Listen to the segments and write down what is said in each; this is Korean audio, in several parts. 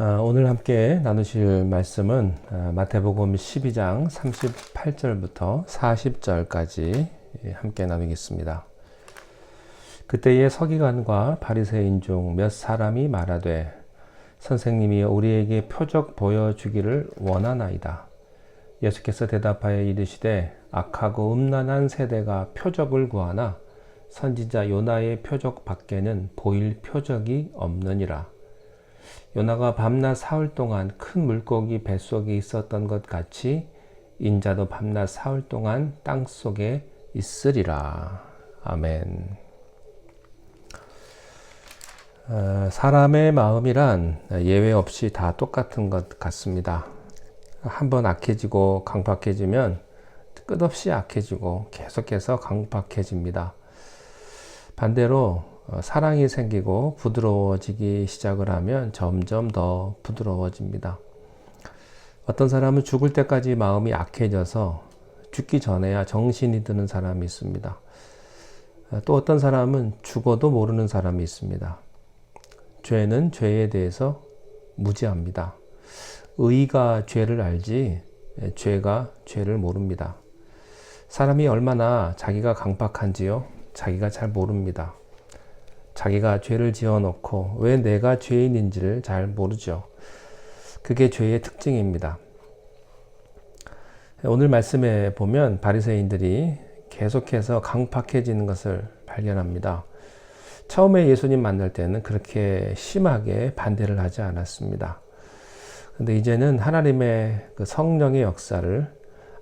아, 오늘 함께 나누실 말씀은 아, 마태복음 12장 38절부터 40절까지 함께 나누겠습니다. 그때의 서기관과 바리새인 중 몇 사람이 말하되 선생님이 우리에게 표적 보여주기를 원하나이다. 예수께서 대답하여 이르시되 악하고 음란한 세대가 표적을 구하나 선지자 요나의 표적 밖에는 보일 표적이 없느니라. 요나가 밤낮 사흘 동안 큰 물고기 뱃속에 있었던 것 같이 인자도 밤낮 사흘 동안 땅 속에 있으리라. 아멘. 어, 사람의 마음이란 예외 없이 다 똑같은 것 같습니다. 한번 악해지고 강박해지면 끝없이 악해지고 계속해서 강박해집니다. 반대로 어, 사랑이 생기고 부드러워지기 시작을 하면 점점 더 부드러워집니다. 어떤 사람은 죽을 때까지 마음이 악해져서 죽기 전에야 정신이 드는 사람이 있습니다. 어, 또 어떤 사람은 죽어도 모르는 사람이 있습니다. 죄는 죄에 대해서 무지합니다. 의가 죄를 알지 죄가 죄를 모릅니다. 사람이 얼마나 자기가 강박한지요? 자기가 잘 모릅니다. 자기가 죄를 지어 놓고 왜 내가 죄인인지를 잘 모르죠. 그게 죄의 특징입니다. 오늘 말씀에 보면 바리새인들이 계속해서 강팍해지는 것을 발견합니다. 처음에 예수님 만날 때는 그렇게 심하게 반대를 하지 않았습니다. 근데 이제는 하나님의 그 성령의 역사를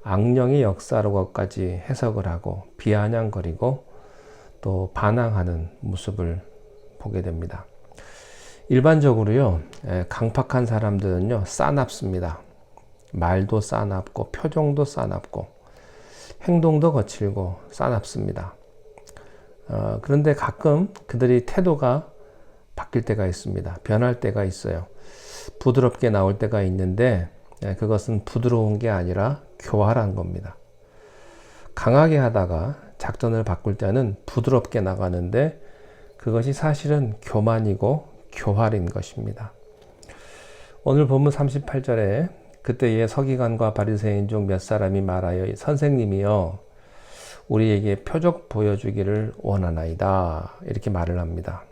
악령의 역사로까지 해석을 하고 비아냥거리고 또 반항하는 모습을 보게 됩니다. 일반적으로요, 강팍한 사람들은요, 싸납습니다. 말도 싸납고, 표정도 싸납고, 행동도 거칠고, 싸납습니다. 어, 그런데 가끔 그들이 태도가 바뀔 때가 있습니다. 변할 때가 있어요. 부드럽게 나올 때가 있는데, 그것은 부드러운 게 아니라 교활한 겁니다. 강하게 하다가 작전을 바꿀 때는 부드럽게 나가는데 그것이 사실은 교만이고 교활인 것입니다. 오늘 본문 38절에 그때의 서기관과 바리새인 중 몇 사람이 말하여 선생님이여 우리에게 표적 보여주기를 원하나이다 이렇게 말을 합니다.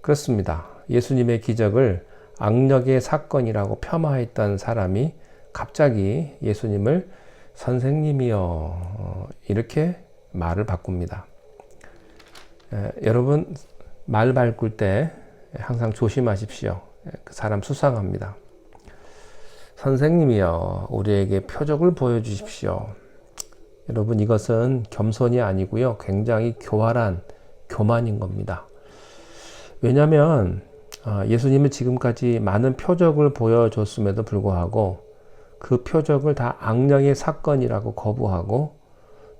그렇습니다. 예수님의 기적을 악력의 사건이라고 폄하했던 사람이 갑자기 예수님을 선생님이여 어, 이렇게 말을 바꿉니다. 에, 여러분 말 바꿀 때 항상 조심하십시오. 그 사람 수상합니다. 선생님이여 우리에게 표적을 보여주십시오. 여러분 이것은 겸손이 아니고요. 굉장히 교활한 교만인 겁니다. 왜냐하면 어, 예수님은 지금까지 많은 표적을 보여줬음에도 불구하고 그 표적을 다 악령의 사건이라고 거부하고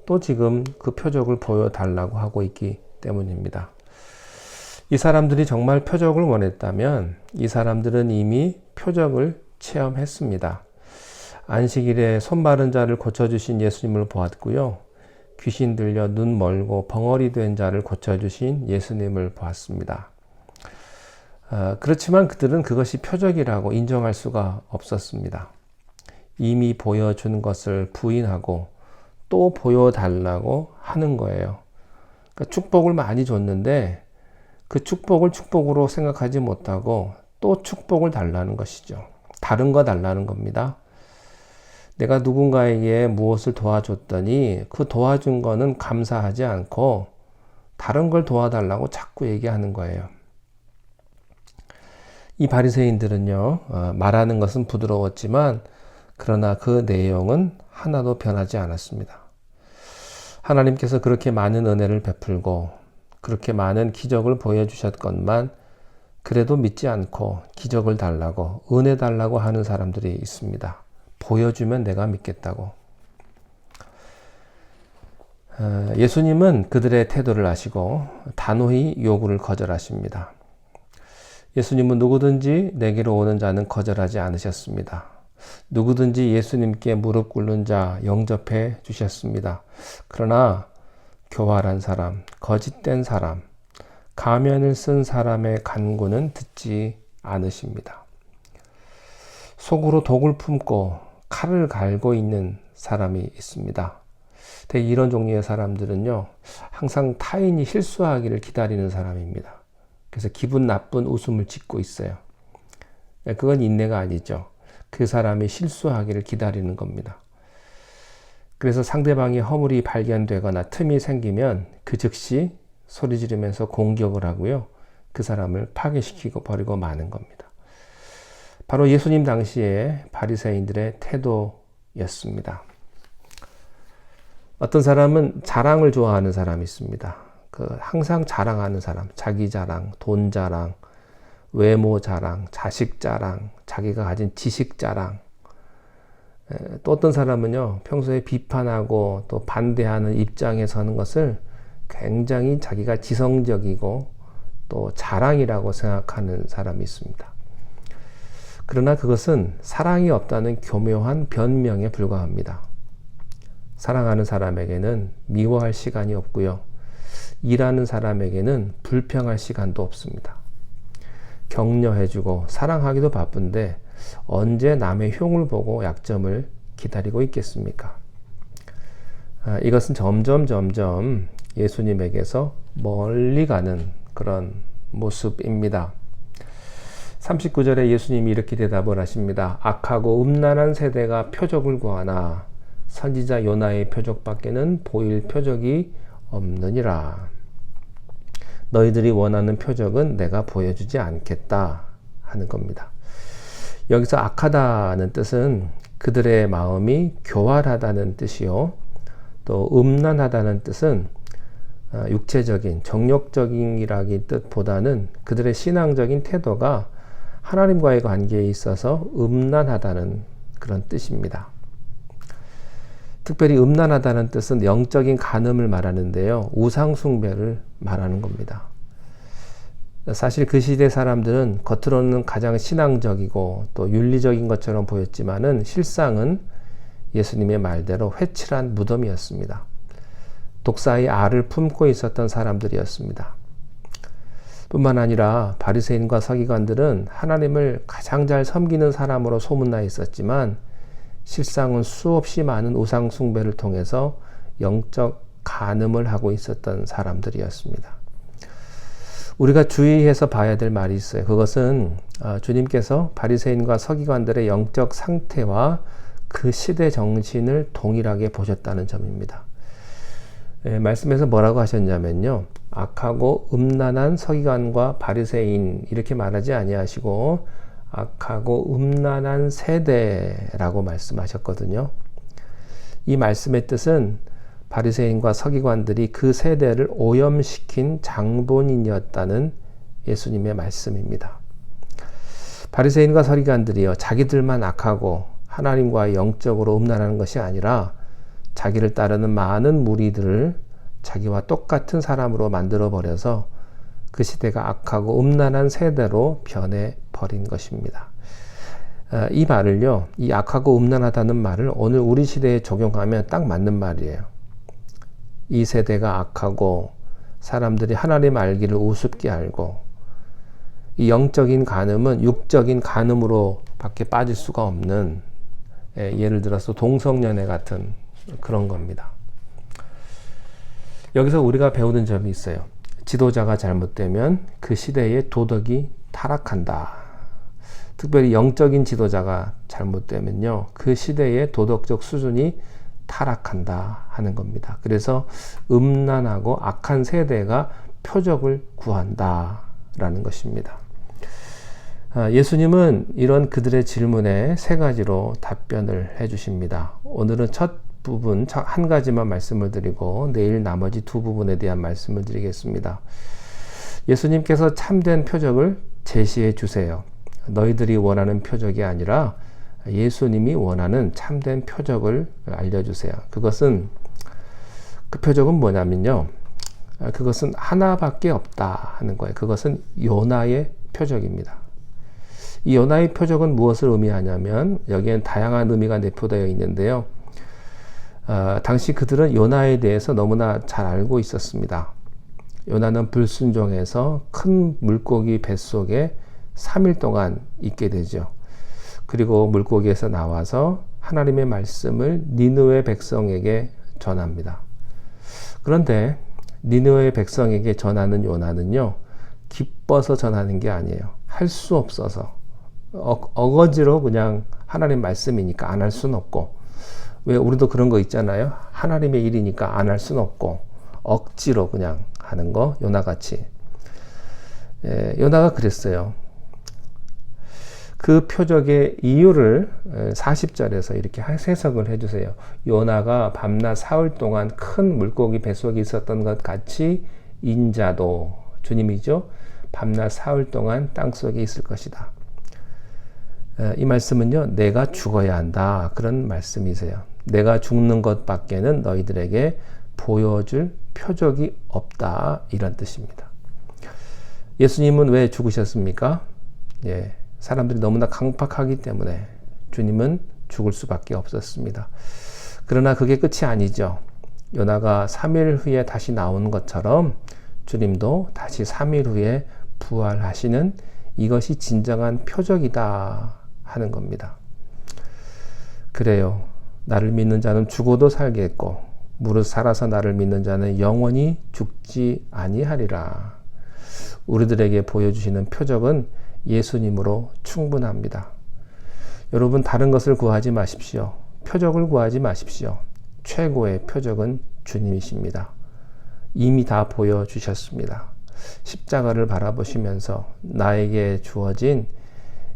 또 지금 그 표적을 보여달라고 하고 있기 때문입니다. 이 사람들이 정말 표적을 원했다면 이 사람들은 이미 표적을 체험했습니다. 안식일에 손 마른 자를 고쳐주신 예수님을 보았고요. 귀신 들려 눈 멀고 벙어리 된 자를 고쳐주신 예수님을 보았습니다. 어, 그렇지만 그들은 그것이 표적이라고 인정할 수가 없었습니다. 이미 보여준 것을 부인하고 또 보여달라고 하는 거예요. 그러니까 축복을 많이 줬는데 그 축복을 축복으로 생각하지 못하고 또 축복을 달라는 것이죠. 다른 거 달라는 겁니다. 내가 누군가에게 무엇을 도와줬더니 그 도와준 거는 감사하지 않고 다른 걸 도와달라고 자꾸 얘기하는 거예요. 이 바리새인들은요 어, 말하는 것은 부드러웠지만 그러나 그 내용은 하나도 변하지 않았습니다. 하나님께서 그렇게 많은 은혜를 베풀고 그렇게 많은 기적을 보여주셨건만 그래도 믿지 않고 기적을 달라고 은혜 달라고 하는 사람들이 있습니다. 보여주면 내가 믿겠다고. 어, 예수님은 그들의 태도를 아시고 단호히 요구를 거절하십니다. 예수님은 누구든지 내게로 오는 자는 거절하지 않으셨습니다. 누구든지 예수님께 무릎 꿇는 자 영접해 주셨습니다. 그러나 교활한 사람, 거짓된 사람, 가면을 쓴 사람의 간구는 듣지 않으십니다. 속으로 독을 품고 칼을 갈고 있는 사람이 있습니다. 대개 이런 종류의 사람들은요, 항상 타인이 실수하기를 기다리는 사람입니다. 그래서 기분 나쁜 웃음을 짓고 있어요. 네, 그건 인내가 아니죠. 그 사람이 실수하기를 기다리는 겁니다. 그래서 상대방이 허물이 발견되거나 틈이 생기면 그 즉시 소리 지르면서 공격을 하고요. 그 사람을 파괴시키고 버리고 마는 겁니다. 바로 예수님 당시에 바리새인들의 태도였습니다. 어떤 사람은 자랑을 좋아하는 사람이 있습니다. 그 항상 자랑하는 사람, 자기 자랑, 돈 자랑, 외모 자랑, 자식 자랑, 자기가 가진 지식 자랑. 또 어떤 사람은요, 평소에 비판하고 또 반대하는 입장에 서는 것을 굉장히 자기가 지성적이고 또 자랑이라고 생각하는 사람이 있습니다. 그러나 그것은 사랑이 없다는 교묘한 변명에 불과합니다. 사랑하는 사람에게는 미워할 시간이 없고요. 일하는 사람에게는 불평할 시간도 없습니다. 격려해주고 사랑하기도 바쁜데 언제 남의 흉을 보고 약점을 기다리고 있겠습니까? 아, 이것은 점점 점점 예수님에게서 멀리 가는 그런 모습입니다. 39절에 예수님이 이렇게 대답을 하십니다. 악하고 음란한 세대가 표적을 구하나 선지자 요나의 표적밖에는 보일 표적이 없느니라. 너희들이 원하는 표적은 내가 보여주지 않겠다 하는 겁니다. 여기서 악하다는 뜻은 그들의 마음이 교활하다는 뜻이요. 또 음란하다는 뜻은 어, 육체적인 정욕적인이라기 뜻보다는 그들의 신앙적인 태도가 하나님과의 관계에 있어서 음란하다는 그런 뜻입니다. 특별히 음란하다는 뜻은 영적인 간음을 말하는데요. 우상숭배를 말하는 겁니다. 사실 그 시대 사람들은 겉으로는 가장 신앙적이고 또 윤리적인 것처럼 보였지만은 실상은 예수님의 말대로 회칠한 무덤이었습니다. 독사의 알을 품고 있었던 사람들이었습니다. 뿐만 아니라 바리새인과 서기관들은 하나님을 가장 잘 섬기는 사람으로 소문나 있었지만 실상은 수없이 많은 우상 숭배를 통해서 영적 간음을 하고 있었던 사람들이었습니다. 우리가 주의해서 봐야 될 말이 있어요. 그것은 어, 주님께서 바리새인과 서기관들의 영적 상태와 그 시대 정신을 동일하게 보셨다는 점입니다. 예, 말씀에서 뭐라고 하셨냐면요. 악하고 음란한 서기관과 바리새인 이렇게 말하지 아니하시고 악하고 음란한 세대라고 말씀하셨거든요. 이 말씀의 뜻은 바리새인과 서기관들이 그 세대를 오염시킨 장본인이었다는 예수님의 말씀입니다. 바리새인과 서기관들이요 자기들만 악하고 하나님과 영적으로 음란하는 것이 아니라 자기를 따르는 많은 무리들을 자기와 똑같은 사람으로 만들어 버려서 그 시대가 악하고 음란한 세대로 변해 버린 것입니다. 아, 이 말을요, 이 악하고 음란하다는 말을 오늘 우리 시대에 적용하면 딱 맞는 말이에요. 이 세대가 악하고 사람들이 하나님 알기를 우습게 알고 이 영적인 간음은 육적인 간음으로 밖에 빠질 수가 없는 예, 예를 들어서 동성연애 같은 그런 겁니다. 여기서 우리가 배우는 점이 있어요. 지도자가 잘못되면 그 시대의 도덕이 타락한다. 특별히 영적인 지도자가 잘못되면요. 그 시대의 도덕적 수준이 타락한다 하는 겁니다. 그래서 음란하고 악한 세대가 표적을 구한다 라는 것입니다. 아, 예수님은 이런 그들의 질문에 세 가지로 답변을 해 주십니다. 오늘은 첫 부분 한 가지만 말씀을 드리고 내일 나머지 두 부분에 대한 말씀을 드리겠습니다. 예수님께서 참된 표적을 제시해 주세요. 너희들이 원하는 표적이 아니라 예수님이 원하는 참된 표적을 알려주세요. 그것은 그 표적은 뭐냐면요. 그것은 하나밖에 없다 하는 거예요. 그것은 요나의 표적입니다. 이 요나의 표적은 무엇을 의미하냐면 여기엔 다양한 의미가 내포되어 있는데요. 어, 당시 그들은 요나에 대해서 너무나 잘 알고 있었습니다. 요나는 불순종해서 큰 물고기 뱃속에 3일 동안 있게 되죠. 그리고 물고기에서 나와서 하나님의 말씀을 니느웨 백성에게 전합니다. 그런데 니느웨 백성에게 전하는 요나는요, 기뻐서 전하는 게 아니에요. 할 수 없어서. 어, 어거지로 그냥 하나님 말씀이니까 안 할 수는 없고. 왜 우리도 그런 거 있잖아요. 하나님의 일이니까 안 할 수는 없고. 억지로 그냥 하는 거, 요나같이. 예, 요나가 그랬어요. 그 표적의 이유를 40절에서 이렇게 해석을 해주세요. 요나가 밤낮 사흘 동안 큰 물고기 뱃속에 있었던 것 같이 인자도 주님이죠. 밤낮 사흘 동안 땅 속에 있을 것이다. 이 말씀은요, 내가 죽어야 한다. 그런 말씀이세요. 내가 죽는 것밖에는 너희들에게 보여줄 표적이 없다. 이런 뜻입니다. 예수님은 왜 죽으셨습니까? 예, 사람들이 너무나 강팍하기 때문에 주님은 죽을 수밖에 없었습니다. 그러나 그게 끝이 아니죠. 요나가 3일 후에 다시 나온 것처럼 주님도 다시 3일 후에 부활하시는 이것이 진정한 표적이다 하는 겁니다. 그래요. 나를 믿는 자는 죽어도 살겠고 무릇 살아서 나를 믿는 자는 영원히 죽지 아니하리라. 우리들에게 보여주시는 표적은 예수님으로 충분합니다. 여러분 다른 것을 구하지 마십시오. 표적을 구하지 마십시오. 최고의 표적은 주님이십니다. 이미 다 보여주셨습니다. 십자가를 바라보시면서 나에게 주어진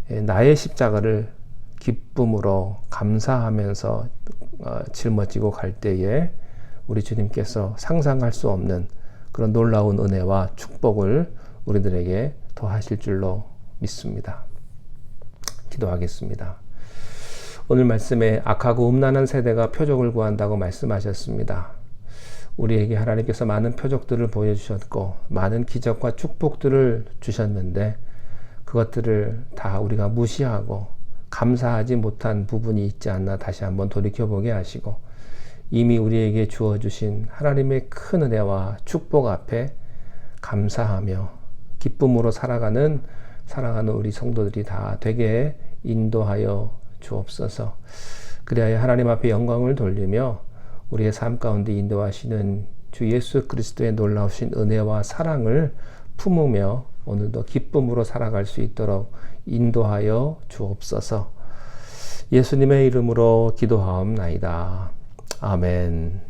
나의 십자가를 기쁨으로 감사하면서 어, 짊어지고 갈 때에 우리 주님께서 상상할 수 없는 그런 놀라운 은혜와 축복을 우리들에게 더하실 줄로 믿습니다. 기도하겠습니다. 오늘 말씀에 악하고 음란한 세대가 표적을 구한다고 말씀하셨습니다. 우리에게 하나님께서 많은 표적들을 보여주셨고 많은 기적과 축복들을 주셨는데 그것들을 다 우리가 무시하고 감사하지 못한 부분이 있지 않나 다시 한번 돌이켜보게 하시고 이미 우리에게 주어주신 하나님의 큰 은혜와 축복 앞에 감사하며 기쁨으로 살아가는 살아가는 우리 성도들이 다 되게 인도하여 주옵소서. 그리하여 하나님 앞에 영광을 돌리며 우리의 삶 가운데 인도하시는 주 예수 그리스도의 놀라우신 은혜와 사랑을 품으며 오늘도 기쁨으로 살아갈 수 있도록 인도하여 주옵소서. 예수님의 이름으로 기도하옵나이다. 아멘.